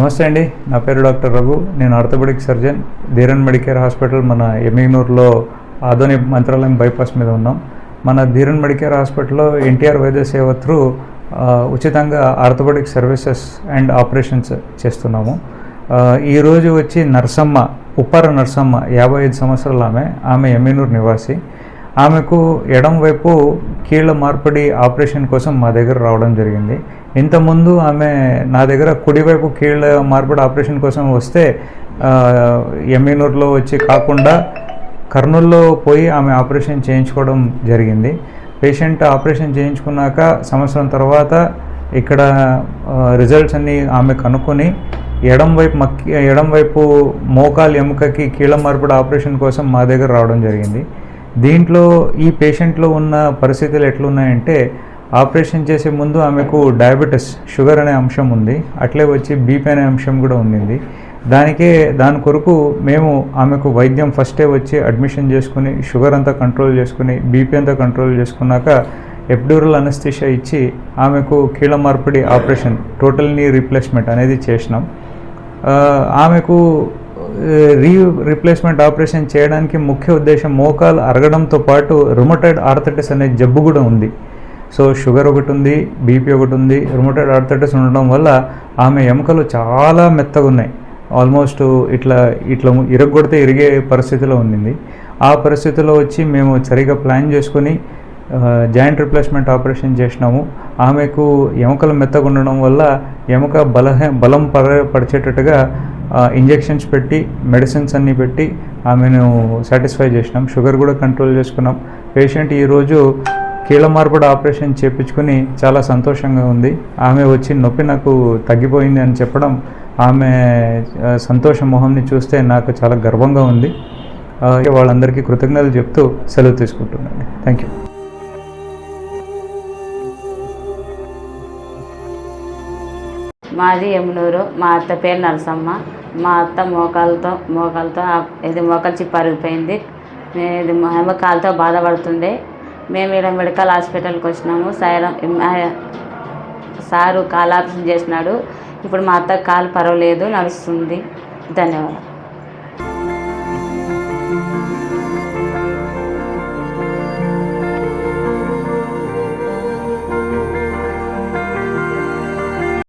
నమస్తే అండి. నా పేరు డాక్టర్ రఘు. నేను orthopedic surgeon. Dheeran medicare hospital మన ఎమ్మిగ్నూరులో ఆధునిక మంత్రాలయం బైపాస్ మీద ఉన్నాం. మన ధీరన్ మెడికేర్ హాస్పిటల్లో ఎన్టీఆర్ వైద్య సేవ త్రూ ఉచితంగా ఆర్థోపెడిక్ సర్వీసెస్ అండ్ ఆపరేషన్స్ చేస్తున్నాము. ఈరోజు వచ్చి నర్సమ్మ ఉప్పార నర్సమ్మ యాభై ఐదు సంవత్సరాల ఆమె ఆమె ఎమ్మినూరు నివాసి. ఆమెకు ఎడం వైపు కీళ్ళ మార్పిడి ఆపరేషన్ కోసం మా దగ్గర రావడం జరిగింది. ఇంతకుముందు ఆమె నా దగ్గర కుడివైపు కీళ్ళ మార్పిడి ఆపరేషన్ కోసం వస్తే ఆ, వచ్చి కాకుండా కర్నూలులో పోయి ఆమె ఆపరేషన్ చేయించుకోవడం జరిగింది. పేషెంట్ ఆపరేషన్ చేయించుకున్నాక సంవత్సరం తర్వాత ఇక్కడ రిజల్ట్స్ అన్నీ ఆమె కనుక్కొని ఎడం వైపు మక్కి ఎడం వైపు మోకాలు ఎముకకి కీళ్ళ మార్పిడి ఆపరేషన్ కోసం మా దగ్గర రావడం జరిగింది. దీంట్లో ఈ పేషెంట్లో ఉన్న పరిస్థితులు ఎట్లున్నాయంటే ఆపరేషన్ చేసే ముందు ఆమెకు డయాబెటీస్ షుగర్ అనే అంశం ఉంది. అట్లే వచ్చి బీపీ అనే అంశం కూడా ఉండింది. దానికే దాని కొరకు మేము ఆమెకు వైద్యం ఫస్టే వచ్చి అడ్మిషన్ చేసుకుని షుగర్ అంతా కంట్రోల్ చేసుకుని బీపీ అంతా కంట్రోల్ చేసుకున్నాక ఎప్డూరల్ అనస్థిషియా ఇచ్చి ఆమెకు కీళ్ళ మార్పిడి ఆపరేషన్ టోటల్ నీ రీప్లేస్మెంట్ అనేది చేసినాం. ఆమెకు రీ రీప్లేస్మెంట్ ఆపరేషన్ చేయడానికి ముఖ్య ఉద్దేశం మోకాలు అరగడంతో పాటు రుమటైడ్ ఆర్థటిస్ అనే జబ్బు కూడా ఉంది. సో షుగర్ ఒకటి ఉంది బీపీ ఒకటి ఉంది. రుమటైడ్ ఆర్థటిస్ ఉండడం వల్ల ఆమె ఎముకలు చాలా మెత్తగా ఉన్నాయి. ఆల్మోస్ట్ ఇట్లా ఇట్లా ఇరగొడితే ఇరిగే పరిస్థితిలో ఉండింది. ఆ పరిస్థితిలో వచ్చి మేము సరిగా ప్లాన్ చేసుకొని జాయింట్ రిప్లేస్మెంట్ ఆపరేషన్ చేసినాము. ఆమెకు ఎముకలు మెత్తగా ఉండడం వల్ల ఎముక బలహ బలం పడ పడిచేటట్టుగా ఇంజెక్షన్స్ పెట్టి మెడిసిన్స్ అన్నీ పెట్టి ఆమెను సాటిస్ఫై చేసినాం. షుగర్ కూడా కంట్రోల్ చేసుకున్నాం. పేషెంట్ ఈరోజు కీళ్ళ మార్పిడి ఆపరేషన్ చేపించుకుని చాలా సంతోషంగా ఉంది. ఆమె వచ్చి నొప్పి నాకు తగ్గిపోయింది అని చెప్పడం ఆమె సంతోష మొహంని చూస్తే నాకు చాలా గర్వంగా ఉంది. వాళ్ళందరికీ కృతజ్ఞతలు చెప్తూ సెలవు తీసుకుంటున్నాను. థ్యాంక్ యూ మాది యమునూరు మా అత్త పేరు నరసమ్మ. మా అత్త మోకాలతో మోకాలతో ఇది మోకాలు చిప్ప అరిగిపోయింది. ఇది మా కాలుతో బాధపడుతుండే. మేము ఇక్కడ మెడికల్ హాస్పిటల్కి వచ్చినాము. సార్ సారు కాలు ఆపరేషన్ చేసినాడు. ఇప్పుడు మా అత్త కాలు పర్వాలేదు నడుస్తుంది. ధన్యవాదాలు.